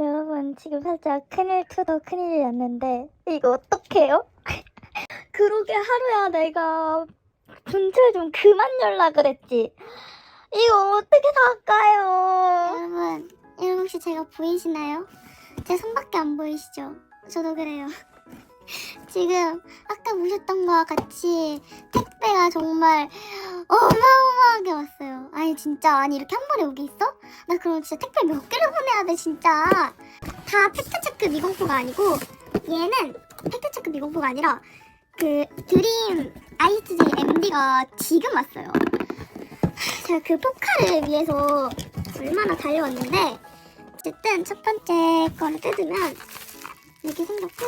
여러분 지금 살짝 큰일 투더 큰일이 났는데 이거 어떡해요? 그러게 하루야 내가 분철 좀 그만 열라 그랬지 이거 어떻게 닦아요 여러분, 여러분 혹시 제가 보이시나요? 제 손밖에 안 보이시죠? 저도 그래요. 지금 아까 보셨던 거와 같이 택배가 정말 어마어마하게 왔어요. 아니 진짜 아니 이렇게 한 번에 오게 있어? 나 그럼 진짜 택배 몇 개를 보내야 돼 진짜. 다 팩트체크 미공포가 아니고 얘는 팩트체크 미공포가 아니라 그 드림 ISJ MD가 지금 왔어요. 제가 그 포카를 위해서 얼마나 달려왔는데 어쨌든 첫 번째 거를 뜯으면 이렇게 생겼고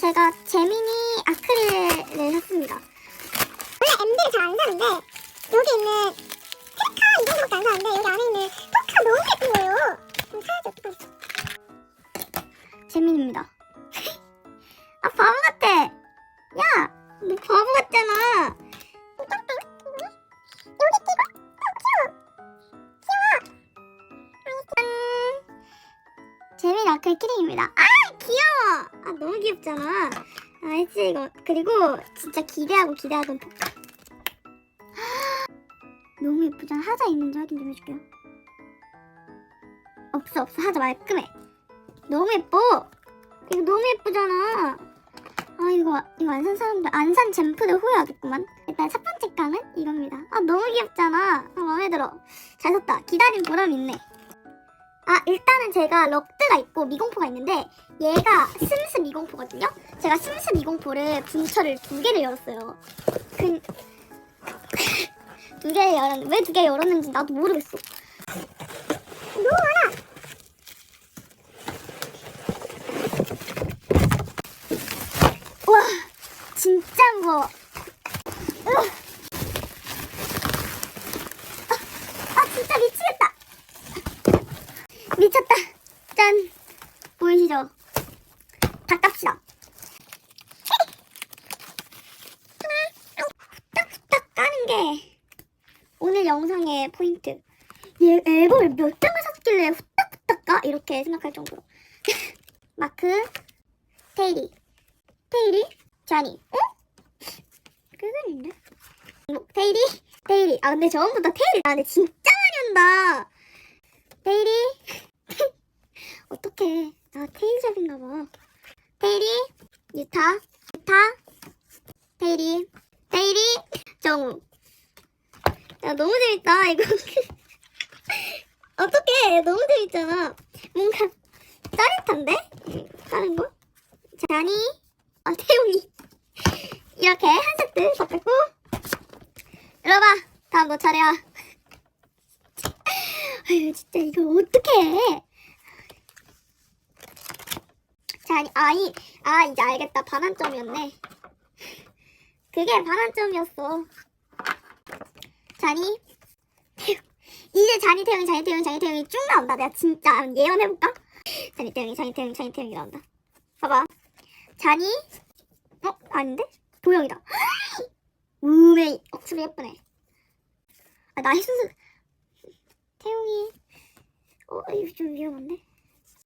제가 재미니 아크릴을 샀습니다. 원래 MD를 잘 안 사는데 여기 있는 페카 이 정도밖에 안 사는데 여기 안에 있는 포카 너무 예쁜 거예요. 그럼 사야지 어떡하지? 재민입니다. 아 바보 같아. 야, 너 바보 같잖아. 재민 아클 키링입니다. 아 귀여워. 아 너무 귀엽잖아. 알지 이거 그리고 진짜 기대하고 기대하던 포카. 너무 예쁘잖아. 하자 있는지 확인 좀 해줄게요. 없어 없어 하자 말끔해. 너무 예뻐. 이거 너무 예쁘잖아. 아 이거 이거 안 산 사람들 안 산 잼프들 후회하겠구만. 일단 첫 번째 깡은 이겁니다. 아 너무 귀엽잖아. 아, 마음에 들어. 잘 샀다. 기다린 보람 있네. 아 일단은 제가 럭드가 있고 미공포가 있는데 얘가 스미스 미공포거든요. 제가 스미스 미공포를 분철을 두 개를 열었어요. 그... 두 개를 열었는데 왜 두 개 열었는지 나도 모르겠어. 너무 많아. 와 진짜 무거워. 으. 아, 아 진짜 미치겠다. 미쳤다. 짠. 보이시죠? 닦갑시다. 후딱후딱 까는 게 오늘 영상의 포인트. 얘 앨범을 몇 장을 샀길래 후딱후딱 까? 이렇게 생각할 정도로. 마크, 테이리, 테이리, 자니. 어? 그건인데? 뭐, 테이리, 테이리. 아 근데 저번부터 테이리 나는데 진짜 많이 온다. 테이 리 어떡해 나 테이잡인가 봐. 테이리 유타 유타 테이리 테이리 정우. 야 너무 재밌다 이거. 어떡해 너무 재밌잖아. 뭔가 짜릿한데? 하는 거? 자니 아 태용이. 이렇게 한 세트 바꿨고. 이리 와봐 다음 너 차례야. 아유 진짜 이거 어떡해 자 아니 아이 아 이제 알겠다. 반환점이었네. 그게 반환점이었어. 자니? 이제 자니 태용이 자니 태용이 자니 태용이 쭉 나온다. 내가 진짜 예언해볼까? 자니 태용이 자니 태용이 자니 태용이 나온다. 봐봐. 자니? 어 아닌데? 도영이다. 우메이 억수로 예쁘네. 아 나이 순수 태용이. 어 이거 좀 위험한데?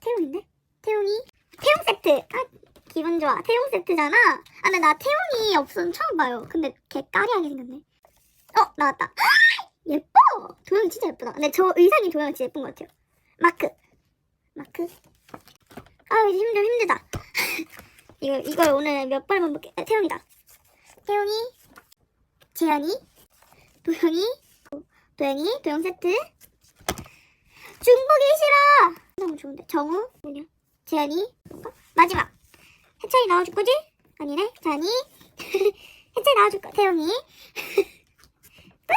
태용인데? 태용이 태용 세트. 아 기분 좋아. 태용 세트잖아. 아 근데 나 태용이 없으면 처음 봐요. 근데 개 까리하게 생겼네. 어 나왔다. 예뻐! 도영이 진짜 예쁘다. 근데 저 의상이 도영이 진짜 예쁜 것 같아요. 마크. 마크. 아 이제 힘들 힘들다. 이거 이걸 오늘 몇 번만 볼게. 아, 태용이다. 태용이. 재현이. 도영이. 도영이. 도영 세트. 중복이 싫어. 너무 좋은데. 정우, 뭐냐? 재현이, 뭔가? 마지막. 해찬이 나와줄 거지? 아니네. 자니. 해찬이 나와줄 거. 태용이. 끝.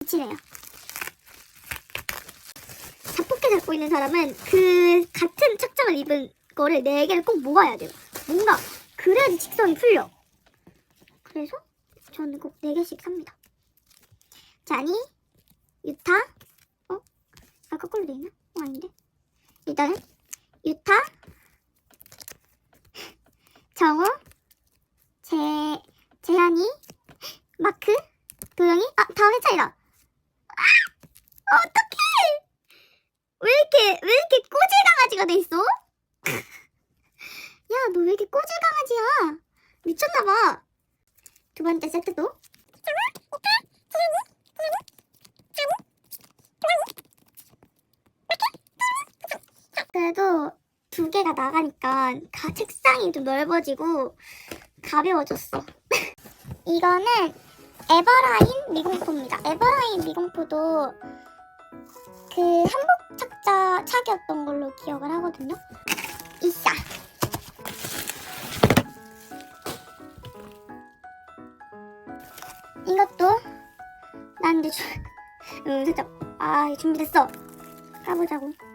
미치네요. 자폭해 잡고 있는 사람은 그 같은 착장을 입은 거를 네 개를 꼭 모아야 돼요. 뭔가 그래야지 직성이 풀려. 그래서 저는 꼭 네 개씩 삽니다. 자니. 유타? 어? 아 거꾸로 돼 있나? 어 아닌데? 일단은 유타, 정우, 재 재한이, 마크, 도영이. 아 다음 회차이다. 아 어떡해? 왜 이렇게 왜 이렇게 꼬질 강아지가 돼 있어? 야, 너 왜 이렇게 꼬질 강아지야? 미쳤나 봐. 두 번째 세트도 그래도 두 개가 나가니까 가 책상이 좀 넓어지고 가벼워졌어. 이거는 에버라인 미공포입니다. 에버라인 미공포도 그 한복 착자 착이었던 걸로 기억을 하거든요. 이싸. 이것도 난 이제 주... 응 살짝 아 준비됐어. 까보자고.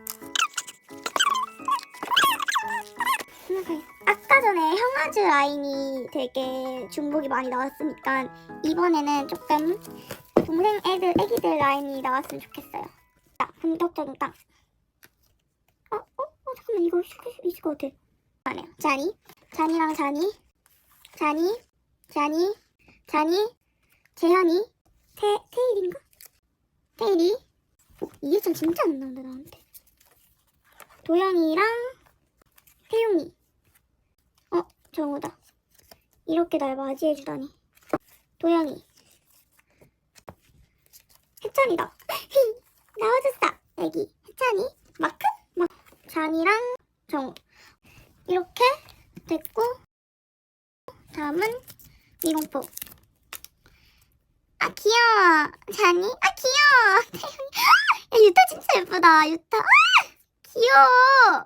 아까 전에 형아즈 라인이 되게 중복이 많이 나왔으니까 이번에는 조금 동생 애들 애기들 라인이 나왔으면 좋겠어요. 자, 본격적인 딱. 어, 어, 어, 잠깐만 이거 있을, 것 같아. 아니요. 자니, 자니랑 자니, 자니, 자니, 자니, 재현이, 태, 태일인가? 태일이. 어, 참 진짜 안 나온다 나한테. 도영이랑 태용이. 어, 정우다. 이렇게 날 맞이해주다니. 도영이. 혜찬이다. 나와줬다. 애기. 혜찬이. 마크? 마 잔이랑 정우. 이렇게 됐고, 다음은 미공포. 아, 귀여워. 잔이. 아, 귀여워. 야, 유타 진짜 예쁘다. 유타. 아! 귀여워.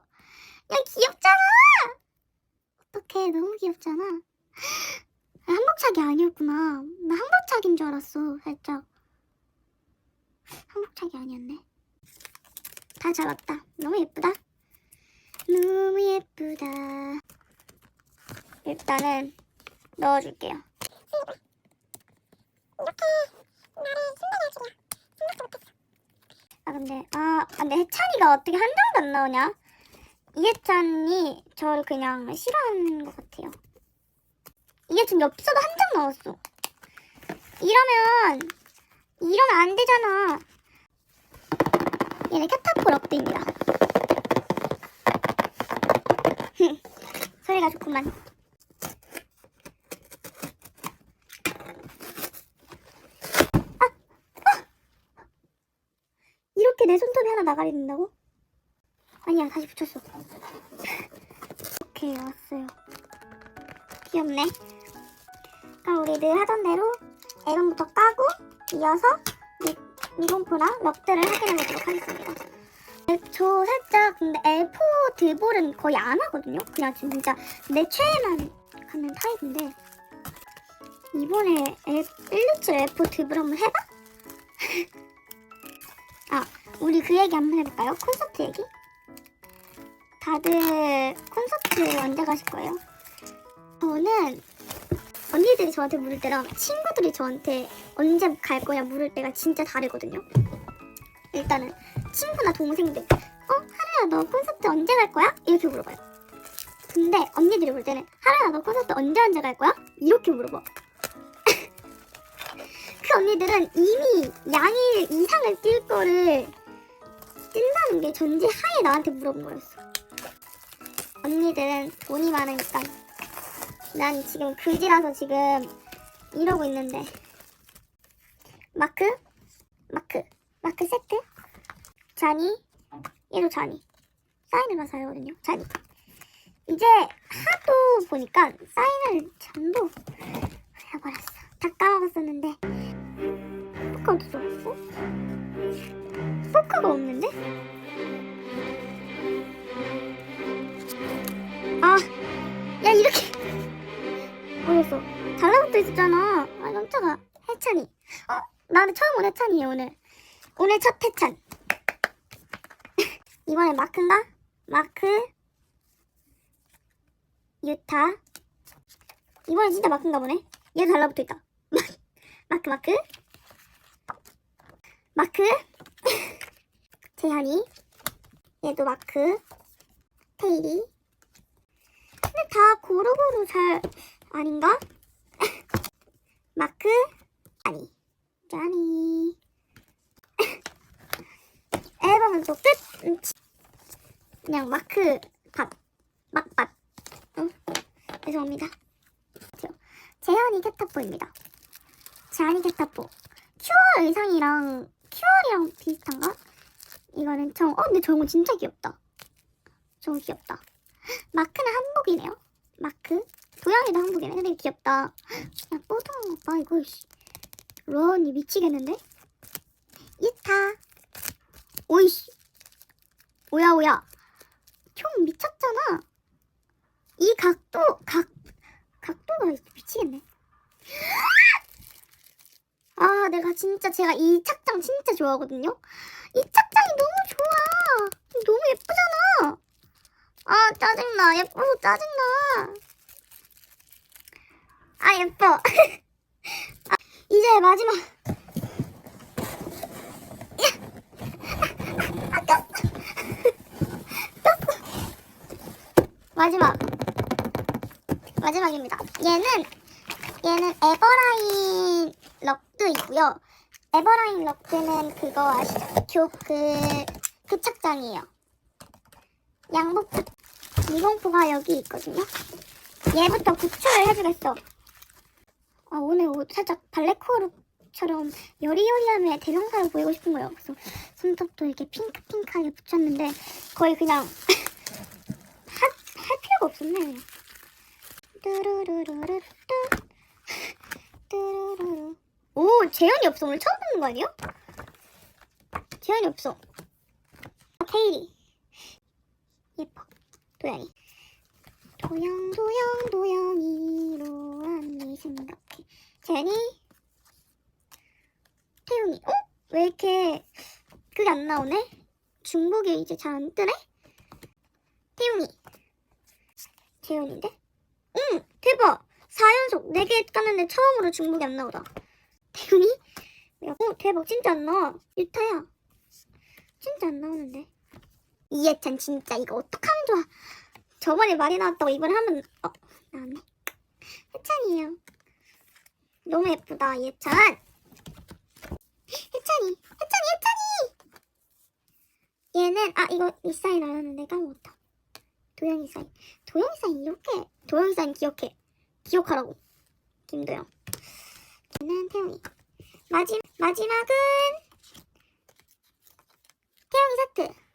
야, 귀엽잖아. 어떡해. 너무 귀엽잖아. 아, 한복차기 아니었구나. 나 한복차기인 줄 알았어 살짝. 한복차기 아니었네. 다 잡았다. 너무 예쁘다. 너무 예쁘다. 일단은 넣어줄게요. 아 근데 아 근데 해찬이가 어떻게 한 장도 안 나오냐 이해찬이 저를 그냥 싫어하는 것 같아요. 지금 엽서도 한장 나왔어. 이러면 이러면 안 되잖아. 얘는 캐타폴 업데입니다. 소리가 좋구만. 아! 아! 이렇게 내 손톱이 하나 나가야 된다고? 아니야 다시 붙였어 오케이 왔어요 귀엽네 그럼 우리 늘 하던 대로 앨범부터 까고 이어서 미, 미공포랑 럭드를 확인해 보도록 하겠습니다 네, 저 살짝 근데 L4 드볼은 거의 안 하거든요 그냥 진짜 내 최애만 가는 타입인데 이번에 L, 127 L4 드볼 한번 해봐? 아 우리 그 얘기 한번 해볼까요? 콘서트 얘기? 다들 콘서트 언제 가실 거예요? 저는 언니들이 저한테 물을 때랑 친구들이 저한테 언제 갈 거냐 물을 때가 진짜 다르거든요. 일단은 친구나 동생들 어? 하루야 너 콘서트 언제 갈 거야? 이렇게 물어봐요. 근데 언니들이 볼 때는 하루야 너 콘서트 언제 언제 갈 거야? 이렇게 물어봐. 그 언니들은 이미 양일 이상을 뛸 거를 뛴다는 게 전제 하에 나한테 물어본 거였어. 언니들은 돈이 많으니까. 난 지금 그지라서 지금 이러고 있는데. 마크? 마크. 마크 세트? 자니? 얘도 자니. 사인을 가서 하거든요. 자니. 이제 하도 보니까 사인을 전부 해버렸어. 다 까먹었었는데. 포카 어디 있어? 포카가 없는데? 아, 야 이렇게 뭐였어? 달라붙어 있었잖아. 아 깜짝아. 해찬이. 어, 나는 처음 온 해찬이에요 오늘. 오늘 첫 해찬. 이번에 마크인가? 마크. 유타. 이번에 진짜 마크인가 보네. 얘도 달라붙어 있다. 마크 마크. 마크. 재현이. 얘도 마크. 테일이. 근데 다 고루고루 잘 아닌가? 마크 아니 짜니 앨범은 저 끝. 음, 치- 그냥 마크 밥. 막밥. 응? 죄송합니다. 저, 재현이 캣타포입니다. 재현이 캣타포. 큐어 의상이랑 큐어이랑 비슷한가? 이거는 정, 어, 근데 저거 진짜 귀엽다. 저거 귀엽다. 마크는 한복이네요. 마크. 도양이도 한복이네. 근데 귀엽다. 야, 뽀송한 거 봐, 이거, 씨. 로언이 미치겠는데? 이타. 오이씨. 오야, 오야. 총 미쳤잖아. 이 각도, 각, 각도가 미치겠네. 아, 내가 진짜, 제가 이 착장 진짜 좋아하거든요? 이 착장이 너무 좋아. 너무 예쁘잖아. 아, 짜증나. 예뻐, 짜증나. 아, 예뻐. 아, 이제 마지막. 아까. 마지막. 마지막입니다. 얘는, 얘는 에버라인 럭도 있고요. 에버라인 럭드는 그거 아시죠? 교, 그, 그 착장이에요. 양복 부, 미공포가 여기 있거든요. 얘부터 구출을 해주겠어. 아, 오늘 옷 살짝 발레코어룩처럼 여리여리함의 대명사를 보이고 싶은 거예요. 그래서 손톱도 이렇게 핑크핑크하게 붙였는데 거의 그냥 할, 할 필요가 없었네. 뚜루루루루뚜 뚜루루루 오 재현이 없어 오늘 처음 듣는 거 아니에요? 재현이 없어 테일이 예뻐 도양이 도양 도양 도양이로 안니 생각해 재현이 태용이 어? 왜 이렇게 그게 안 나오네? 중국이 이제 잘 안 뜨네? 태용이 재현인데? 응 대박 4연속 4개 깠는데 처음으로 중복이 안 나오다 태훈이? 야, 어, 대박 진짜 안 나와 유타야 진짜 안 나오는데 이해찬 진짜 이거 어떡하면 좋아. 저번에 말이 나왔다고 이번에 하면 어 나왔네. 해찬이에요. 너무 예쁘다 이해찬. 해찬이 해찬이 해찬이! 얘는 아 이거 이 사인 알았는데 까먹었다. 도영이 사인. 도영이 사인 이렇게 도영이 사인 기억해. 기억하라고. 김도영. 얘는 태영이. 마지, 마지막은 태영이 세트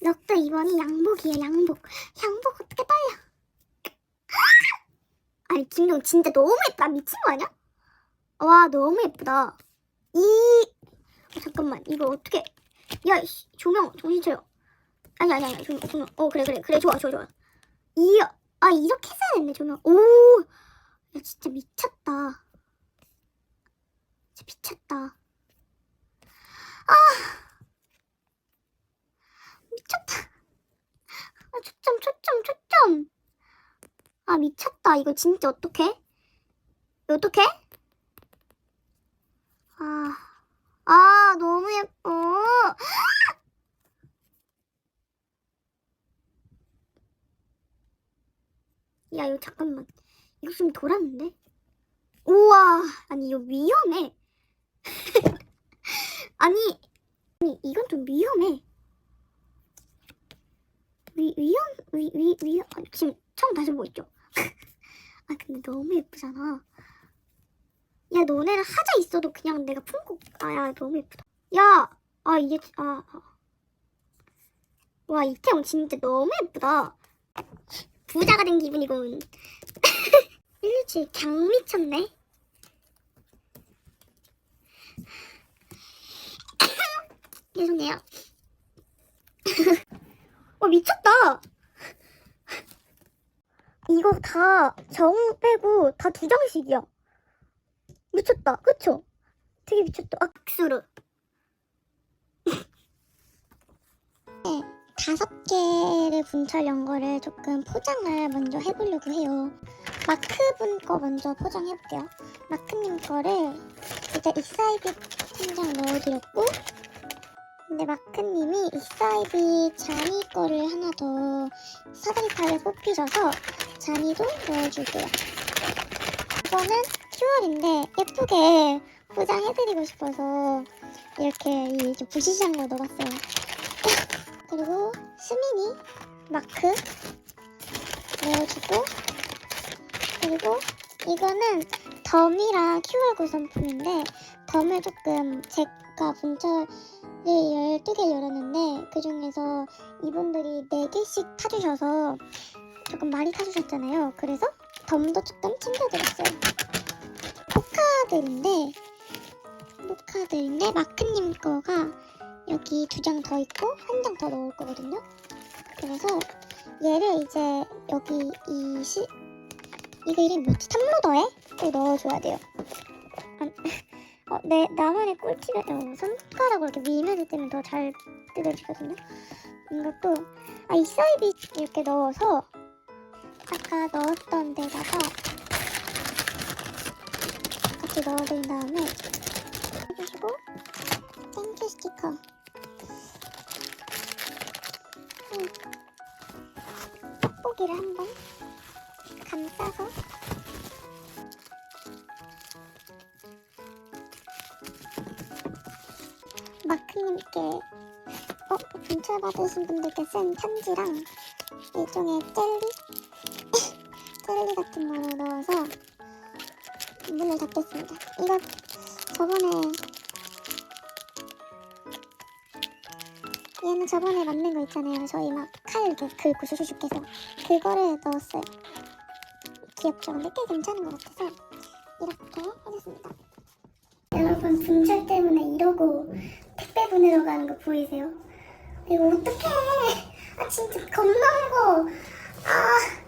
럭도 이번이 양복이에요 양복. 양복 어떻게 빨려? 아니 김도영 진짜 너무 예쁘다. 미친 거 아니야? 와 너무 예쁘다. 이 어, 잠깐만. 이거 어떻게? 야 이씨, 조명 정신 차려 아니 아니 아니 조명 조명. 어 그래 그래 그래. 좋아 좋아 좋아. 이야 아 이렇게 써야 됐네 조명. 오야 진짜 미쳤다. 진짜 미쳤다. 아 미쳤다 아 초점 초점 초점. 아 미쳤다. 이거 진짜 어떡해? 어떡해? 아, 아 너무 예뻐. 야 이거 잠깐만. 이거 좀 돌았는데? 우와 아니 이거 위험해. 아니 아니 이건 좀 위험해 위 위험? 위 위 위험? 아니, 지금 처음 다시 보고 있죠? 아 근데 너무 예쁘잖아. 야 너네는 하자 있어도 그냥 내가 품고 아 야 너무 예쁘다. 야 아 이게 아와 이태원 진짜 너무 예쁘다. 부자가 된 기분이군. 117 강 미쳤네. 죄송해요 와 미쳤다. 이거 다 정 빼고 다 두 장씩이야. 미쳤다. 그쵸? 되게 미쳤다. 아 박수로. 네, 다섯 개를 분찰 연거를 조금 포장을 먼저 해보려고 해요. 마크분 거 먼저 포장해볼게요. 마크님 거를 이제 익사이비 한장 넣어드렸고 근데 마크님이 익사이비 자니 거를 하나 더 사다리 팔을 뽑히셔서 자니도 넣어줄게요 이거는 큐얼인데 예쁘게 포장해드리고 싶어서 이렇게 이좀 부시시한 거 넣어봤어요. 그리고 스미니 마크 넣어주고 그리고 이거는 덤이랑 QR 구성품인데 덤을 조금 제가 문자 를 12개를 열었는데 그 중에서 이분들이 4개씩 타주셔서 조금 많이 타주셨잖아요. 그래서 덤도 조금 챙겨드렸어요. 포카들인데 포카들인데 마크님 거가 여기 두 장 더 있고 한 장 더 넣을 거거든요. 그래서 얘를 이제 여기 이 시, 이거 이름 뭐지? 탑로더에 또 넣어줘야 돼요. 안- 어, 내 나만의 꿀팁은 어, 손가락으로 이렇게 밀면서 뜨면 더 잘 뜯어지거든요. 이것도 아, 이 사이비 이렇게 넣어서 아까 넣었던 데다가 같이 넣어드린 다음에 해주시고 땡큐 스티커 음. 떡고기를 한번 감싸서 마크님께 어? 분철 받으신 분들께 쓴 편지랑 일종의 젤리? 젤리 같은 거를 넣어서 문을 닫겠습니다. 이거 저번에 얘는 저번에 만든 거 있잖아요. 저희 막칼 긁고 슈슈슉 해서 그거를 넣었어요. 귀엽죠? 근데 꽤 괜찮은 것 같아서 이렇게 해줬습니다. 여러분 분철 때문에 이러고 보내러 가는 거 보이세요? 이거 어떡해. 아 진짜 겁나 무거워 아